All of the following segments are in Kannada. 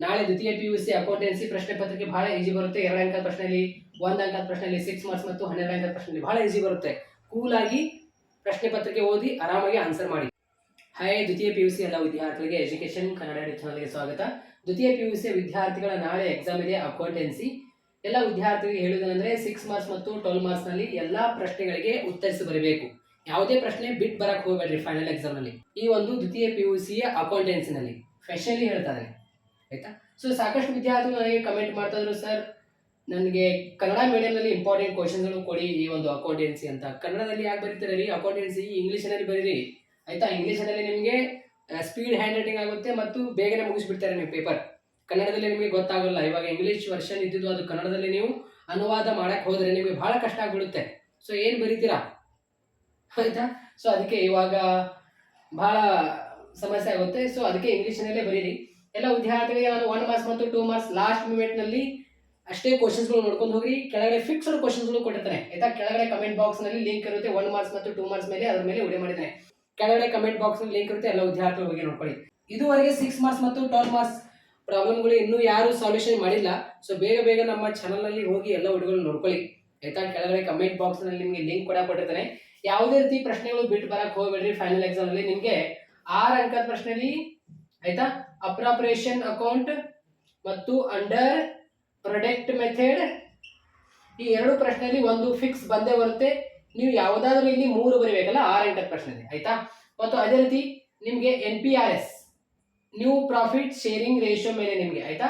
ನಾಳೆ ದ್ವಿತೀಯ ಪಿ ಯು ಸಿ ಅಕೌಂಟೆನ್ಸಿ ಪ್ರಶ್ನೆ ಪತ್ರಿಕೆ ಬಹಳ ಈಜಿ ಬರುತ್ತೆ. ಎರಡು ಅಂಕದ ಪ್ರಶ್ನೆಯಲ್ಲಿ ಒಂದು ಅಂಕದ ಪ್ರಶ್ನೆಯಲ್ಲಿ ಸಿಕ್ಸ್ ಮಾರ್ಕ್ಸ್ ಮತ್ತು ಹನ್ನೆರಡು ಅಂಕದ ಪ್ರಶ್ನೆಯಲ್ಲಿ ಬಹಳ ಈಜಿ ಬರುತ್ತೆ. ಕೂಲ್ ಆಗಿ ಪ್ರಶ್ನೆ ಪತ್ರಿಕೆ ಓದಿ ಆರಾಮಾಗಿ ಆನ್ಸರ್ ಮಾಡಿ. ಹಾಯ್ ದ್ವಿತೀಯ ಪಿ ಯು ಸಿ ಎಲ್ಲ ವಿದ್ಯಾರ್ಥಿಗಳಿಗೆ ಎಜುಕೇಶನ್ ಕನ್ನಡ ಚಾನಲ್ಗೆ ಸ್ವಾಗತ. ದ್ವಿತೀಯ ಪಿ ಯು ಸಿ ವಿದ್ಯಾರ್ಥಿಗಳ ನಾಳೆ ಎಕ್ಸಾಮ್ ಇದೆ, ಅಕೌಂಟೆನ್ಸಿ. ಎಲ್ಲ ವಿದ್ಯಾರ್ಥಿಗಳಿಗೆ ಹೇಳೋದನಂದ್ರೆ ಸಿಕ್ಸ್ ಮಾರ್ಕ್ಸ್ ಮತ್ತು ಟ್ವೆಲ್ ಮಾರ್ಕ್ಸ್ನಲ್ಲಿ ಎಲ್ಲ ಪ್ರಶ್ನೆಗಳಿಗೆ ಉತ್ತರಿಸಿ ಬರಬೇಕು. ಯಾವುದೇ ಪ್ರಶ್ನೆ ಬಿಟ್ ಬರಕ್ ಹೋಗಬೇಡ್ರಿ ಫೈನಲ್ ಎಕ್ಸಾಮ್ನಲ್ಲಿ ಈ ಒಂದು ದ್ವಿತೀಯ ಪಿ ಯು ಸಿಯ ಅಕೌಂಟೆನ್ಸಿನಲ್ಲಿ. ಸ್ಪೆಷಲಿ ಹೇಳ್ತಾ ಇದ್ದಾನೆ ಆಯ್ತಾ? ಸೊ ಸಾಕಷ್ಟು ವಿದ್ಯಾರ್ಥಿಗಳು ನನಗೆ ಕಮೆಂಟ್ ಮಾಡ್ತಾ ಇದ್ರು ಸರ್ ನನಗೆ ಕನ್ನಡ ಮೀಡಿಯಂನಲ್ಲಿ ಇಂಪಾರ್ಟೆಂಟ್ ಕ್ವಶನ್ಗಳು ಕೊಡಿ ಈ ಒಂದು ಅಕೌಂಟೆನ್ಸಿ ಅಂತ. ಕನ್ನಡದಲ್ಲಿ ಯಾಕೆ ಬರೀತಾರೆ ರೀ ಅಕೌಂಟೆನ್ಸಿ ಇಂಗ್ಲೀಷ್ನಲ್ಲಿ ಬರೀರಿ. ಆಯ್ತಾ? ಇಂಗ್ಲೀಷಿನಲ್ಲಿ ನಿಮಗೆ ಸ್ಪೀಡ್ ಹ್ಯಾಂಡ್ ರೈಟಿಂಗ್ ಆಗುತ್ತೆ ಮತ್ತು ಬೇಗನೆ ಮುಗಿಸ್ಬಿಡ್ತಾರೆ ನಿಮ್ಮ ಪೇಪರ್ ಕನ್ನಡದಲ್ಲಿ ನಿಮಗೆ ಗೊತ್ತಾಗಲ್ಲ. ಇವಾಗ ಇಂಗ್ಲೀಷ್ ವರ್ಷನ್ ಇದ್ದಿದ್ದು ಅದು ಕನ್ನಡದಲ್ಲಿ ನೀವು ಅನುವಾದ ಮಾಡಕ್ಕೆ ಹೋದರೆ ನಿಮಗೆ ಬಹಳ ಕಷ್ಟ ಆಗಿಬಿಡುತ್ತೆ. ಸೊ ಏನು ಬರೀತೀರಾ? ಆಯ್ತಾ? ಸೊ ಅದಕ್ಕೆ ಇವಾಗ ಬಹಳ ಸಮಸ್ಯೆ ಆಗುತ್ತೆ. ಸೊ ಅದಕ್ಕೆ ಇಂಗ್ಲೀಷ್ನಲ್ಲೇ ಬರೀರಿ. ಎಲ್ಲ ವಿದ್ಯಾರ್ಥಿಗಳಿಗೆ ನಾನು ಒನ್ ಮಾರ್ಕ್ಸ್ ಮತ್ತು ಟೂ ಮಾರ್ಕ್ಸ್ ಲಾಸ್ಟ್ ಮೂಮೆಂಟ್ನಲ್ಲಿ ಅಷ್ಟೇ ಕ್ವಶನ್ಸ್ಗಳು ನೋಡ್ಕೊಂಡು ಹೋಗಿ ಕೆಳಗಡೆ ಫಿಕ್ಸ್ಡ್ ಕ್ವಶನ್ಸ್ಗಳು ಕೊಟ್ಟಿರ್ತಾನೆ ಆಯ್ತಾ? ಕೆಳಗಡೆ ಕಮೆಂಟ್ ಬಾಕ್ಸ್ನಲ್ಲಿ ಲಿಂಕ್ ಇರುತ್ತೆ. ಒನ್ ಮಾರ್ಕ್ಸ್ ಮತ್ತು ಟೂ ಮಾರ್ಕ್ಸ್ ಮೇಲೆ ಅದ್ರ ಮೇಲೆ ಉಡಿ ಮಾಡಿದ್ದಾನೆ ಕೆಳಗಡೆ ಕಮೆಂಟ್ ಬಾಕ್ಸ್ನಲ್ಲಿ ಲಿಂಕ್ ಇರುತ್ತೆ. ಎಲ್ಲ ವಿದ್ಯಾರ್ಥಿಗಳಿಗೆ ಹೋಗಿ ನೋಡ್ಕೊಳ್ಳಿ. ಇದುವರೆಗೆ ಸಿಕ್ಸ್ ಮಾರ್ಕ್ಸ್ ಮತ್ತು ಟ್ವೆಲ್ ಮಾರ್ಕ್ಸ್ ಪ್ರಾಬ್ಲಮ್ಗಳು ಇನ್ನೂ ಯಾರು ಸಾಲ್ಯೂಷನ್ ಮಾಡಿಲ್ಲ. ಸೊ ಬೇಗ ಬೇಗ ನಮ್ಮ ಚಾನಲ್ನಲ್ಲಿ ಹೋಗಿ ಎಲ್ಲ ಹುಡುಗರು ನೋಡ್ಕೊಳ್ಳಿ. ಆಯ್ತಾ? ಕೆಳಗಡೆ ಕಮೆಂಟ್ ಬಾಕ್ಸ್ನಲ್ಲಿ ನಿಮಗೆ ಲಿಂಕ್ ಕೂಡ ಕೊಟ್ಟಿರ್ತಾನೆ ಯಾವುದೇ ರೀತಿ ಪ್ರಶ್ನೆಗಳು ಬಿಟ್ಟು ಬರಕ್ಕೆ ಹೋಗಬೇಡ್ರಿ ಫೈನಲ್ ಎಕ್ಸಾಮಲ್ಲಿ ನಿಮಗೆ ಆರು ಅಂಕದ ಪ್ರಶ್ನೆಯಲ್ಲಿ ಆಯ್ತಾ? ಅಪ್ರಾಪರೇಷನ್ ಅಕೌಂಟ್ ಮತ್ತು ಅಂಡರ್ ಪ್ರೊಡಕ್ಟ್ ಮೆಥಡ್ ಈ ಎರಡು ಪ್ರಶ್ನೆಯಲ್ಲಿ ಒಂದು ಫಿಕ್ಸ್ ಬಂದೇ ಬರುತ್ತೆ. ನೀವು ಯಾವುದಾದ್ರೂ ಇಲ್ಲಿ ಮೂರು ಬರೀಬೇಕಲ್ಲ? ಆರ್ ಎಂಟರ್ ಪ್ರಶ್ನೆಯಲ್ಲಿ, ಆಯ್ತಾ? ಮತ್ತು ಅದೇ ರೀತಿ ನಿಮಗೆ N P R S new profit sharing ratio ಮೇಲೆ ನಿಮಗೆ, ಆಯ್ತಾ?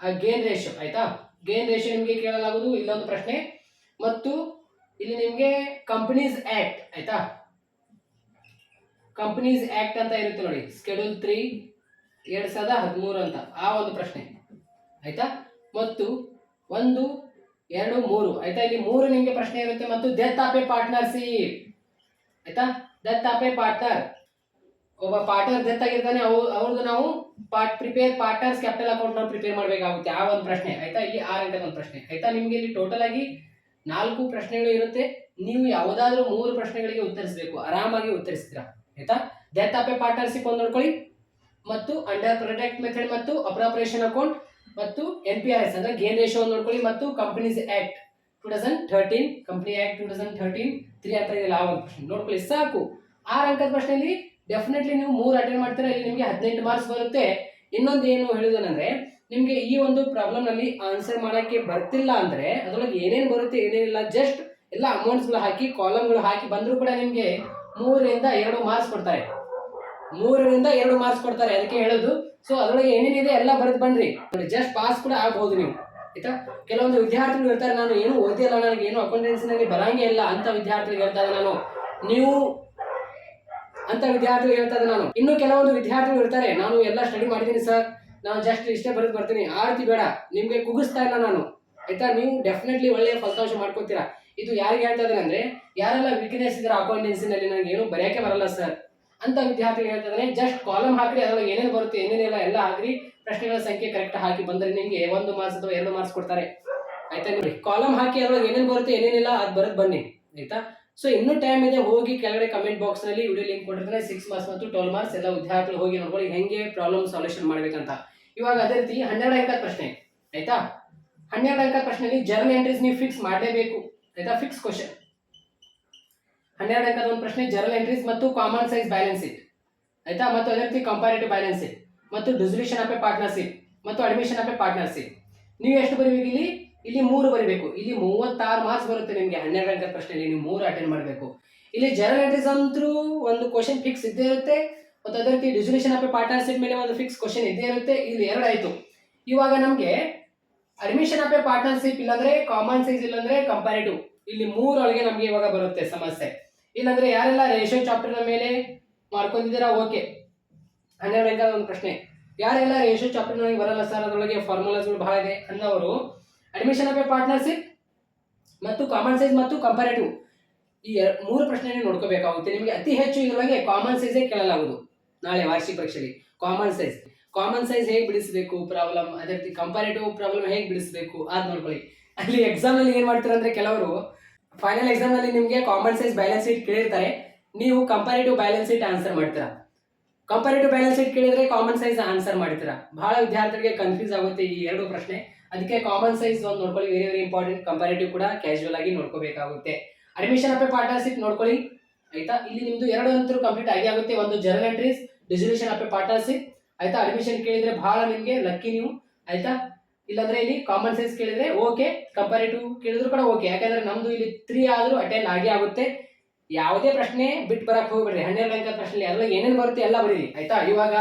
ಗೇನ್ ರೇಷಿಯೋ ಆಯ್ತಾ? ಗೇನ್ ರೇಷಿಯೋ ನಿಮಗೆ ಕೇಳಲಾಗುವುದು, ಇಲ್ಲೊಂದು ಪ್ರಶ್ನೆ. ಮತ್ತು ಇಲ್ಲಿ ನಿಮಗೆ ಕಂಪನೀಸ್ ಆಕ್ಟ್ ಆಯ್ತಾ? ಕಂಪನೀಸ್ ಆಕ್ಟ್ ಅಂತ ಇರುತ್ತೆ ನೋಡಿ ಸ್ಕೆಡ್ಯೂಲ್ ತ್ರೀ ಎರಡ್ ಸಾವಿರದ ಹದಿಮೂರು ಅಂತ, ಆ ಒಂದು ಪ್ರಶ್ನೆ. ಆಯ್ತಾ? ಮತ್ತು ಒಂದು, ಎರಡು, ಮೂರು. ಆಯ್ತಾ? ಇಲ್ಲಿ ಮೂರು ನಿಮಗೆ ಪ್ರಶ್ನೆ ಇರುತ್ತೆ ಮತ್ತು ಡೆತ್ ಆಫ್ ಎ ಪಾರ್ಟ್ನರ್ಶಿಪ್ ಆಯ್ತಾ? Death of a partner. ಒಬ್ಬ ಪಾರ್ಟ್ನರ್ ಡೆತ್ ಆಗಿರ್ತಾನೆ ಅವ್ ಅವ್ರದ್ದು ನಾವು part prepare, partners capital account ನಾವು ಪ್ರಿಪೇರ್ ಮಾಡಬೇಕಾಗುತ್ತೆ ಆ ಒಂದು ಪ್ರಶ್ನೆ. ಆಯ್ತಾ? ಇಲ್ಲಿ ಆರು ಗಂಟೆಗೆ ಒಂದು ಪ್ರಶ್ನೆ. ಆಯ್ತಾ? ನಿಮಗೆ ಇಲ್ಲಿ ಟೋಟಲ್ ಆಗಿ ನಾಲ್ಕು ಪ್ರಶ್ನೆಗಳು ಇರುತ್ತೆ. ನೀವು ಯಾವುದಾದ್ರೂ ಮೂರು ಪ್ರಶ್ನೆಗಳಿಗೆ ಉತ್ತರಿಸಬೇಕು. ಆರಾಮಾಗಿ ಉತ್ತರಿಸ್ತೀರಾ ಆಯ್ತಾ? ಡೆತ್ ಆಫ್ ಎ ಪಾರ್ಟ್ನರ್ಶಿಪ್ ಒಂದು ನೋಡ್ಕೊಳ್ಳಿ. ಮತ್ತು ಅಂಡರ್ ಪ್ರೊಟೆಕ್ಟ್ ಮೆಥಡ್ ಮತ್ತು ಅಪ್ರಾಪರೇಷನ್ ಅಕೌಂಟ್ ಮತ್ತು ಎನ್ ಪಿ ಆರ್ ಎಸ್ ಅಂದ್ರೆ ಗೇನ್ ರೇಷೋ ನೋಡ್ಕೊಳ್ಳಿ ಮತ್ತು companies act two thousand thirteen company act two thousand thirteen three ಅಂತ ಇದೆಯಲ್ಲ ಆ ಒಂದು ಪ್ರಶ್ನೆ. ನೋಡ್ಕೊಳ್ಳಿ, ಸಾಕು. ಆರು ಅಂಕದ ಪ್ರಶ್ನೆಯಲ್ಲಿ ಡೆಫಿನೆಟ್ಲಿ ನೀವು ಮೂರು ಅಟೆಂಡ್ ಮಾಡ್ತೀರಾ, ಇಲ್ಲಿ ನಿಮಗೆ ಹದಿನೆಂಟು ಮಾರ್ಕ್ಸ್ ಬರುತ್ತೆ. ಇನ್ನೊಂದು ಏನು ಹೇಳುವುದೇನೆಂದ್ರೆ ನಿಮಗೆ ಈ ಒಂದು ಪ್ರಾಬ್ಲಮ್ನಲ್ಲಿ ಆನ್ಸರ್ ಮಾಡೋಕ್ಕೆ ಬರ್ತಿಲ್ಲ ಅಂದ್ರೆ, ಅದರೊಳಗೆ ಏನೇನು ಬರುತ್ತೆ ಏನೇನಿಲ್ಲ ಜಸ್ಟ್ ಎಲ್ಲ ಅಮೌಂಟ್ಸ್ಗಳು ಹಾಕಿ ಕಾಲಮ್ಗಳು ಹಾಕಿ ಬಂದರೂ ಕೂಡ ನಿಮಗೆ ಮೂರರಿಂದ ಎರಡು ಮಾರ್ಕ್ಸ್ ಕೊಡ್ತಾರೆ. ಮೂರರಿಂದ ಎರಡು ಮಾರ್ಕ್ಸ್ ಕೊಡ್ತಾರೆ, ಅದಕ್ಕೆ ಹೇಳೋದು. ಸೊ ಅದರೊಳಗೆ ಏನೇನಿದೆ ಎಲ್ಲ ಬರೆದು ಬನ್ರಿ. ಜಸ್ಟ್ ಪಾಸ್ ಕೂಡ ಆಗ್ಬೋದು ನೀವು. ಆಯ್ತಾ? ಕೆಲವೊಂದು ವಿದ್ಯಾರ್ಥಿಗಳು ಇರ್ತಾರೆ ನಾನು ಏನು ಓದಿಲ್ಲ ನನಗೆ ಏನು ಅಕೌಂಟೆನ್ಸಿನಲ್ಲಿ ಬರಂಗೇ ಇಲ್ಲ ಅಂತ ವಿದ್ಯಾರ್ಥಿಗಳು ಹೇಳ್ತಾ ನಾನು. ನೀವು ಅಂತ ವಿದ್ಯಾರ್ಥಿಗಳು ಹೇಳ್ತಾ ನಾನು. ಇನ್ನು ಕೆಲವೊಂದು ವಿದ್ಯಾರ್ಥಿಗಳು ಇರ್ತಾರೆ ನಾನು ಎಲ್ಲ ಸ್ಟಡಿ ಮಾಡಿದ್ದೀನಿ ಸರ್ ನಾನು ಜಸ್ಟ್ ಇಷ್ಟೇ ಬರೆದು ಬರ್ತೀನಿ. ಆ ರೀತಿ ಬೇಡ. ನಿಮಗೆ ಕುಗಿಸ್ತಾ ಇಲ್ಲ ನಾನು. ಆಯ್ತಾ? ನೀವು ಡೆಫಿನೆಟ್ಲಿ ಒಳ್ಳೆಯ ಫಲಿತಾಂಶ ಮಾಡ್ಕೊತೀರಾ. ಇದು ಯಾರಿಗೆ ಹೇಳ್ತಾ ಇದ್ದಾರೆ ಅಂದರೆ, ಯಾರೆಲ್ಲ ವೀಕ್ನೆಸ್ ಇದ್ದಾರೆ ಅಕೌಂಟೆನ್ಸಿನಲ್ಲಿ ನನಗೆ ಏನು ಬರೆಯಕ್ಕೆ ಬರಲ್ಲ ಸರ್ ಅಂತ ವಿದ್ಯಾರ್ಥಿಗಳು ಹೇಳ್ತಾ ಜಸ್ಟ್ ಕಾಲಮ್ ಹಾಕ್ರಿ, ಅದ್ರೊಳಗೆ ಏನೇನು ಬರುತ್ತೆ ಏನೇನಿಲ್ಲ ಎಲ್ಲ ಹಾಕ್ರಿ. ಪ್ರಶ್ನೆಗಳ ಸಂಖ್ಯೆ ಕರೆಕ್ಟ್ ಹಾಕಿ ಬಂದರೆ ನಿಮಗೆ ಒಂದು ಮಾರ್ಕ್ಸ್ ಅಥವಾ ಎರಡು ಮಾರ್ಕ್ಸ್ ಕೊಡ್ತಾರೆ. ಆಯ್ತಾ ನೋಡಿ? ಕಾಲಮ್ ಹಾಕಿ ಅದ್ರೊಳಗೆ ಏನೇನು ಬರುತ್ತೆ ಏನೇನಿಲ್ಲ ಅದು ಬರೋದು ಬನ್ನಿ. ಆಯ್ತಾ? ಸೊ ಇನ್ನೂ ಟೈಮ್ ಇದೆ, ಹೋಗಿ ಕೆಳಗಡೆ ಕಮೆಂಟ್ ಬಾಕ್ಸ್ನಲ್ಲಿ ವಿಡಿಯೋ ಲಿಂಕ್ ಕೊಟ್ಟಿರ್ತಾರೆ. ಸಿಕ್ಸ್ ಮಾರ್ಕ್ಸ್ ಮತ್ತು ಟ್ವೆಲ್ ಮಾರ್ಕ್ಸ್ ಎಲ್ಲ ವಿದ್ಯಾರ್ಥಿಗಳು ಹೋಗಿ ನೋಡ್ಕೊಳ್ಳಿ, ಹೆಂಗೆ ಪ್ರಾಬ್ಲಮ್ ಸಾಲ್ಯೂಷನ್ ಮಾಡ್ಬೇಕಂತ. ಇವಾಗ ಅದೇ ರೀತಿ ಹನ್ನೆರಡು ಅಂಕದ ಪ್ರಶ್ನೆ. ಆಯ್ತಾ? ಹನ್ನೆರಡು ಅಂಕದ ಪ್ರಶ್ನೆಯಲ್ಲಿ ಜರ್ನಲ್ ಎಂಟ್ರೀಸ್ ನೀವು ಫಿಕ್ಸ್ ಮಾಡಲೇಬೇಕು. ಆಯ್ತಾ? ಫಿಕ್ಸ್ ಕ್ವಶನ್ ಹನ್ನೆರಡು ಅಂಕದ ಒಂದು ಪ್ರಶ್ನೆ ಜರ್ನಲ್ ಎಂಟ್ರೀಸ್ ಮತ್ತು ಕಾಮನ್ ಸೈಜ್ ಬ್ಯಾಲೆನ್ಸ್ ಶೀಟ್ ಆಯ್ತಾ? ಮತ್ತು ಅದೇ ರೀತಿ ಕಂಪಾರೇಟಿವ್ ಬ್ಯಾಲೆನ್ಸ್ ಶೀಟ್ ಮತ್ತು ಡಿಸಲ್ಯೂಷನ್ ಆಫ್ ಎ ಪಾರ್ಟ್ನರ್ಶಿಪ್ ಮತ್ತು ಅಡ್ಮಿಷನ್ ಆಫ್ ಎ ಪಾರ್ಟ್ನರ್ಶಿಪ್ ನೀವು ಎಷ್ಟು ಬರೀಬೇಕು ಇಲ್ಲಿ? ಇಲ್ಲಿ ಮೂರು ಬರೀಬೇಕು. ಇಲ್ಲಿ ಮೂವತ್ತಾರು ಮಾರ್ಕ್ಸ್ ಬರುತ್ತೆ ನಿಮಗೆ. ಹನ್ನೆರಡು ಅಂಕದ ಪ್ರಶ್ನೆಯಲ್ಲಿ ನೀವು ಮೂರು ಅಟೆಂಡ್ ಮಾಡಬೇಕು. ಇಲ್ಲಿ ಜರ್ನಲ್ ಎಂಟ್ರೀಸ್ ಅಂತೂ ಒಂದು ಕ್ವಶನ್ ಫಿಕ್ಸ್ ಇದ್ದೇ ಇರುತ್ತೆ. ಮತ್ತು ಅದೇ ರೀತಿ ಡಿಸಲ್ಯೂಷನ್ ಆಫ್ ಎ ಪಾರ್ಟ್ನರ್ಶಿಪ್ ಮೇಲೆ ಒಂದು ಫಿಕ್ಸ್ ಕ್ವಶನ್ ಇದ್ದೇ ಇರುತ್ತೆ. ಇಲ್ಲಿ ಎರಡು ಆಯಿತು. ಇವಾಗ ನಮಗೆ ಅಡ್ಮಿಷನ್ ಆಫ್ ಎ ಪಾರ್ಟ್ನರ್ಶಿಪ್ ಇಲ್ಲಾಂದ್ರೆ ಕಾಮನ್ ಸೈಜ್ ಇಲ್ಲಾಂದ್ರೆ ಕಂಪ್ಯಾರಿಟಿವ್ ಇಲ್ಲಿ ಮೂರೊಳಗೆ ನಮಗೆ ಇವಾಗ ಬರುತ್ತೆ ಸಮಸ್ಯೆ. ಇಲ್ಲಾಂದ್ರೆ ಯಾರೆಲ್ಲ ರೇಷನ್ ಚಾಪ್ಟರ್ನ ಮೇಲೆ ಮಾಡ್ಕೊಂಡಿದ್ದೀರಾ? ಓಕೆ ಹನ್ನೆರಡು ಅಂಕದ ಒಂದು ಪ್ರಶ್ನೆ. ಯಾರೆಲ್ಲ ರೇಷನ್ ಚಾಪ್ಟರ್ ನನಗೆ ಬರಲ್ಲ ಸರ್ ಅದರೊಳಗೆ ಫಾರ್ಮುಲಾಸ್ಗಳು ಬಹಳ ಇದೆ ಅನ್ನೋರು. ಅಡ್ಮಿಷನ್ ಆಫ್ ಎ ಪಾರ್ಟ್ನರ್ಶಿಪ್ ಮತ್ತು ಕಾಮನ್ ಸೈಜ್ ಮತ್ತು ಕಂಪಾರೇಟಿವ್ ಈ ಮೂರು ಪ್ರಶ್ನೆ ನೋಡ್ಕೋಬೇಕಾಗುತ್ತೆ. ನಿಮಗೆ ಅತಿ ಹೆಚ್ಚು ಇದರೊಳಗೆ ಕಾಮನ್ ಸೈಜೇ ಕೇಳಲಾಗುವುದು. ನಾಳೆ ವಾರ್ಷಿಕ ಪರೀಕ್ಷೆಯಲ್ಲಿ ಕಾಮನ್ ಸೈಜ್ ಕಾಮನ್ ಸೈಜ್ ಹೇಗೆ ಬಿಡಿಸಬೇಕು? ಪ್ರಾಬ್ಲಮ್ ಅದೇ ರೀತಿ ಕಂಪಾರೇಟಿವ್ ಪ್ರಾಬ್ಲಮ್ ಹೇಗೆ ಬಿಡಿಸಬೇಕು? ಅದ್ ನೋಡ್ಕೊಳ್ಳಿ. ಅಲ್ಲಿ ಎಕ್ಸಾಮ್ ಅಲ್ಲಿ ಏನ್ ಮಾಡ್ತಾರೆ ಅಂದ್ರೆ ಕೆಲವರು ಫೈನಲ್ ಎಕ್ಸಾಮ್ ಅಲ್ಲಿ ನಿಮಗೆ ಕಾಮನ್ ಸೈಜ್ ಬ್ಯಾಲೆನ್ಸ್ ಶೀಟ್ ಕೇಳಿರ್ತಾರೆ. ನೀವು ಕಂಪ್ಯಾರಿಟಿವ್ ಬ್ಯಾಲೆನ್ಸ್ ಶೀಟ್ ಆನ್ಸರ್ ಮಾಡ್ತೀರಾ. ಕಂಪ್ಯಾರಿಟಿವ್ ಬ್ಯಾಲೆನ್ಸ್ ಶೀಟ್ ಕೇಳಿದ್ರೆ ಕಾಮನ್ ಸೈಜ್ ಆನ್ಸರ್ ಮಾಡ್ತೀರಾ. ಬಹಳ ವಿದ್ಯಾರ್ಥಿಗಳಿಗೆ ಕನ್ಫ್ಯೂಸ್ ಆಗುತ್ತೆ ಈ ಎರಡು ಪ್ರಶ್ನೆ. ಅದಕ್ಕೆ ಕಾಮನ್ ಸೈಜ್ ಒಂದು ನೋಡ್ಕೊಳ್ಳಿ ವೆರಿ ವೆರಿ ಇಂಪಾರ್ಟೆಂಟ್ ಕಂಪಾರೇಟಿವ್ ಕೂಡ ಕ್ಯಾಶುವಲ್ ಆಗಿ ನೋಡ್ಕೋಬೇಕಾಗುತ್ತೆ. ಅಡ್ಮಿಷನ್ ಆಫ್ ಎ ಪಾರ್ಟ್ನರ್ಶಿಪ್ ನೋಡ್ಕೊಳ್ಳಿ. ಆಯ್ತಾ? ಇಲ್ಲಿ ನಿಮ್ದು ಎರಡು ಅಂತರೂ ಕಂಪ್ಲೀಟ್ ಆಗಿ ಆಗುತ್ತೆ. ಒಂದು journal entries dissolution of a partnership ಆಯ್ತಾ? ಅಡ್ಮಿಷನ್ ಕೇಳಿದ್ರೆ ಬಹಳ ನಿಮಗೆ ಲಕ್ಕಿ ನೀವು. ಆಯ್ತಾ? ಇಲ್ಲಾಂದ್ರೆ ಇಲ್ಲಿ ಕಾಮನ್ ಸೈನ್ಸ್ ಕೇಳಿದ್ರೆ ಓಕೆ ಕಂಪೇರಿಟಿವ್ ಕೇಳಿದ್ರು ಕೂಡ ಓಕೆ ಯಾಕಂದ್ರೆ ನಮ್ದು ಇಲ್ಲಿ ತ್ರೀ ಆದ್ರೂ ಅಟೆಂಡ್ ಆಗಿ ಆಗುತ್ತೆ. ಯಾವುದೇ ಪ್ರಶ್ನೆ ಬಿಟ್ಟು ಬರಕ್ ಹೋಗ್ಬಿಡ್ರಿ. ಹನ್ನೆರಡು ಅಂಕ ಪ್ರಶ್ನೆ ಎಲ್ಲ ಏನೇನು ಬರುತ್ತೆ ಎಲ್ಲ ಬರೀರಿ, ಆಯ್ತಾ? ಇವಾಗ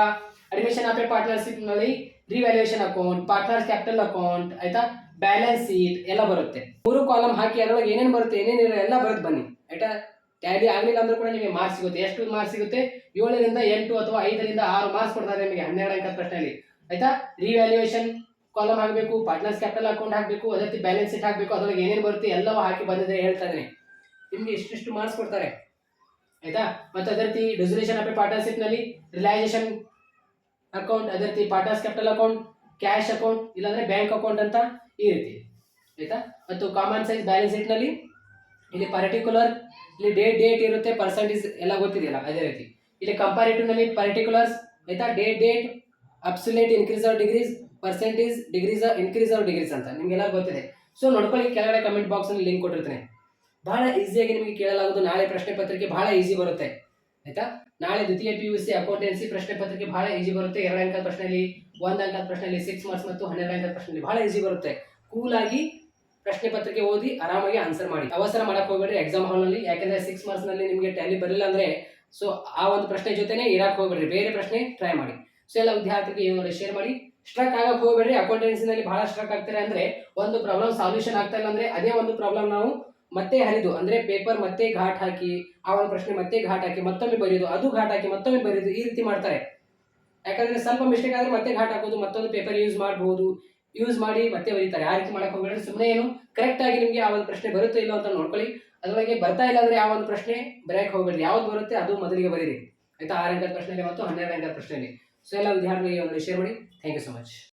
admission of a ಪಾರ್ಟ್ನರ್ಶಿಪ್ನಲ್ಲಿ revaluation account partners capital account ಆಯ್ತಾ? ಬ್ಯಾಲೆನ್ಸ್ ಶೀಟ್ ಎಲ್ಲ ಬರುತ್ತೆ. ಮೂರು ಕಾಲಮ್ ಹಾಕಿ ಅದ್ರೊಳಗೆ ಏನೇನು ಬರುತ್ತೆ ಏನೇನಿಲ್ಲ ಎಲ್ಲ ಬರುತ್ತೆ ಬನ್ನಿ, ಆಯ್ತಾ? ಟ್ಯಾಲಿ ಆಗಲಿಲ್ಲ ಅಂದ್ರೂ ಕೂಡ ನಿಮಗೆ ಮಾರ್ಕ್ಸ್ ಸಿಗುತ್ತೆ. ಎಷ್ಟು ಮಾರ್ಕ್ಸ್ ಸಿಗುತ್ತೆ? ಏಳರಿಂದ ಎಂಟು ಅಥವಾ ಐದರಿಂದ ಆರು ಮಾರ್ಕ್ಸ್ ಕೊಡ್ತಾರೆ ನಿಮಗೆ ಹನ್ನೆರಡು ಅಂಕ ಪ್ರಶ್ನೆಯಲ್ಲಿ, ಆಯ್ತಾ? ರಿವ್ಯಾಲ್ಯೂಯೇಷನ್ ಕಾಲಮ್ ಹಾಕಬೇಕು ಪಾರ್ಟ್ನರ್ಸ್ ಕ್ಯಾಪಿಟಲ್ ಅಕೌಂಟ್ ಹಾಕಬೇಕು ಅದೇ ಬ್ಯಾಲೆನ್ಸ್ ಶೀಟ್ ಹಾಕಬೇಕು, ಅದ್ರೊಳಗೆ ಏನೇನು ಬರುತ್ತೆ ಎಲ್ಲವೂ ಹಾಕಿ ಬಂದಿದೆ ಹೇಳ್ತಾ ಇದ್ದೀನಿ. ನಿಮಗೆ ಇಷ್ಟಿಷ್ಟು ಮಾರ್ಕ್ಸ್ ಕೊಡ್ತಾರೆ. ಆಯ್ತಾ? ಮತ್ತೆ ಅದೇ ರೀತಿ ಆಫ್ ಪಾರ್ಟ್ನರ್ಶಿಪ್ನಲ್ಲಿ ರಿಲೈಸೇಷನ್ ಅಕೌಂಟ್ ಅದೇ ರೀತಿ partners capital account cash account ಇಲ್ಲಾಂದ್ರೆ ಬ್ಯಾಂಕ್ ಅಕೌಂಟ್ ಅಂತ ಈ ರೀತಿ. ಆಯ್ತಾ? ಮತ್ತು ಕಾಮನ್ ಸೈಜ್ ಬ್ಯಾಲೆನ್ಸ್ ಶೀಟ್ನಲ್ಲಿ, ಇಲ್ಲಿ ಪರ್ಟಿಕ್ಯುಲರ್ ಇಲ್ಲಿ ಡೇಟ್ ಡೇಟ್ ಇರುತ್ತೆ ಪರ್ಸೆಂಟೇಜ್ ಎಲ್ಲ ಗೊತ್ತಿದೆಯಲ್ಲ, ಅದೇ ರೀತಿ. ಇಲ್ಲಿ ಕಂಪಾರಿಟಿವ್ನಲ್ಲಿ ಪರ್ಟಿಕ್ಯುಲರ್ಸ್ ಆಯ್ತಾ? Date date absolute increase or decrease percentage decrease increase or decrease ಅಂತ. ನಿಮ್ಗೆಲ್ಲ ಗೊತ್ತಿದೆ. ಸೊ ನೋಡ್ಕೊಳ್ಳಿ, ಕೆಳಗಡೆ ಕಮೆಂಟ್ ಬಾಕ್ಸ್ ಅಲ್ಲಿ ಲಿಂಕ್ ಕೊಟ್ಟಿರ್ತೇನೆ. ಬಹಳ ಈಸಿಯಾಗಿ ನಿಮಗೆ ಕೇಳಲಾಗೋದು ನಾಳೆ ಪ್ರಶ್ನೆ ಪತ್ರಿಕೆ ಬಹಳ ಈಸಿ ಬರುತ್ತೆ. ಆಯ್ತಾ? ನಾಳೆ ದ್ವಿತೀಯ ಪಿ ಯು ಸಿ ಅಕೌಂಟೆನ್ಸಿ ಪ್ರಶ್ನೆ ಪತ್ರಿಕೆ ಬಹಳ ಈಸಿ ಬರುತ್ತೆ. ಎರಡು ಅಂಕದ ಪ್ರಶ್ನೆಯಲ್ಲಿ, ಒಂದು ಅಂಕದ ಪ್ರಶ್ನೆಯಲ್ಲಿ ಸಿಕ್ಸ್ ಮಾರ್ಕ್ಸ್ ಮತ್ತು ಹನ್ನೆರಡು ಅಂಕದ ಪ್ರಶ್ನೆಯಲ್ಲಿ ಬಹಳ ಈಸಿ ಬರುತ್ತೆ. ಕೂಲ್ ಆಗಿ ಪ್ರಶ್ನೆ ಪತ್ರಿಕೆ ಓದಿ ಆರಾಮಾಗಿ ಆನ್ಸರ್ ಮಾಡಿ. ಅವಸರ ಮಾಡಕ್ಕೆ ಹೋಗ್ಬೇಡ್ರಿ ಎಕ್ಸಾಮ್ ಹಾಲ್ನಲ್ಲಿ ಯಾಕಂದ್ರೆ ಸಿಕ್ಸ್ ಮಾರ್ಕ್ಸ್ನಲ್ಲಿ ನಿಮಗೆ ಟ್ಯಾಲಿ ಬರಲಿಲ್ಲ ಅಂದ್ರೆ ಸೊ ಆ ಒಂದು ಪ್ರಶ್ನೆ ಜೊತೆನೇ ಇರಕ್ಕೆ ಹೋಗ್ಬೇಡ್ರಿ. ಬೇರೆ ಪ್ರಶ್ನೆ ಟ್ರೈ ಮಾಡಿ. ಸೊ ಎಲ್ಲ ವಿದ್ಯಾರ್ಥಿಗಳಿಗೆ ಶೇರ್ ಮಾಡಿ. ಸ್ಟ್ರಕ್ ಆಗಕ್ಕೆ ಹೋಗಬೇಡ್ರಿ. ಅಕೌಂಟೆನ್ಸಿನಲ್ಲಿ ಬಹಳ ಸ್ಟ್ರಕ್ ಆಗ್ತಾರೆ ಅಂದ್ರೆ ಒಂದು ಪ್ರಾಬ್ಲಮ್ ಸಾಲ್ಯೂಷನ್ ಆಗ್ತಾ ಇಲ್ಲ ಅಂದ್ರೆ ಅದೇ ಒಂದು ಪ್ರಾಬ್ಲಮ್ ನಾವು ಮತ್ತೆ ಹರಿದು, ಅಂದ್ರೆ ಪೇಪರ್ ಮತ್ತೆ ಘಾಟ್ ಹಾಕಿ, ಆ ಒಂದು ಪ್ರಶ್ನೆ ಮತ್ತೆ ಘಾಟ್ ಹಾಕಿ, ಮತ್ತೊಮ್ಮೆ ಬರೆಯೋದು, ಅದು ಘಾಟ್ ಹಾಕಿ, ಮತ್ತೊಮ್ಮೆ ಬರೆಯೋದು ಈ ರೀತಿ ಮಾಡ್ತಾರೆ. ಯಾಕಂದ್ರೆ ಸ್ವಲ್ಪ ಮಿಸ್ಟೇಕ್ ಆದ್ರೆ ಮತ್ತೆ ಘಾಟ್ ಹಾಕೋದು, ಮತ್ತೊಂದು ಪೇಪರ್ ಯೂಸ್ ಮಾಡಬಹುದು ಯೂಸ್ ಮಾಡಿ ಮತ್ತೆ ಬರೀತಾರೆ. ಆ ರೀತಿ ಮಾಡಕ್ ಹೋಗ್ಬೇಡ್ರಿ. ಸುಮ್ಮನೆ ಏನು ಕರೆಕ್ಟ್ ಆಗಿ ನಿಮಗೆ ಆ ಒಂದು ಪ್ರಶ್ನೆ ಬರುತ್ತೋ ಇಲ್ಲೋ ಅಂತ ನೋಡ್ಕೊಳ್ಳಿ. ಅದರೊಳಗೆ ಬರ್ತಾ ಇಲ್ಲ ಅಂದ್ರೆ ಆ ಒಂದು ಪ್ರಶ್ನೆ ಬರೆಯಕ್ಕೆ ಹೋಗ್ಬೇಡ್ರಿ. ಯಾವ್ದು ಬರುತ್ತೆ ಅದು ಮೊದಲಿಗೆ ಬರೀರಿ. ಆಯ್ತಾ? ಆರು ಅಂಕದ ಪ್ರಶ್ನೆಯಲ್ಲಿ ಮತ್ತು ಹನ್ನೆರಡು ಅಂಕದ ಪ್ರಶ್ನೆಯಲ್ಲಿ. ಸೊ ಎಲ್ಲ ವಿದ್ಯಾರ್ಥಿಗಳಿಗೆ ಒಂದು ಶೇರ್ ಮಾಡಿ ಥ್ಯಾಂಕ್ ಯು ಸೊ ಮಚ್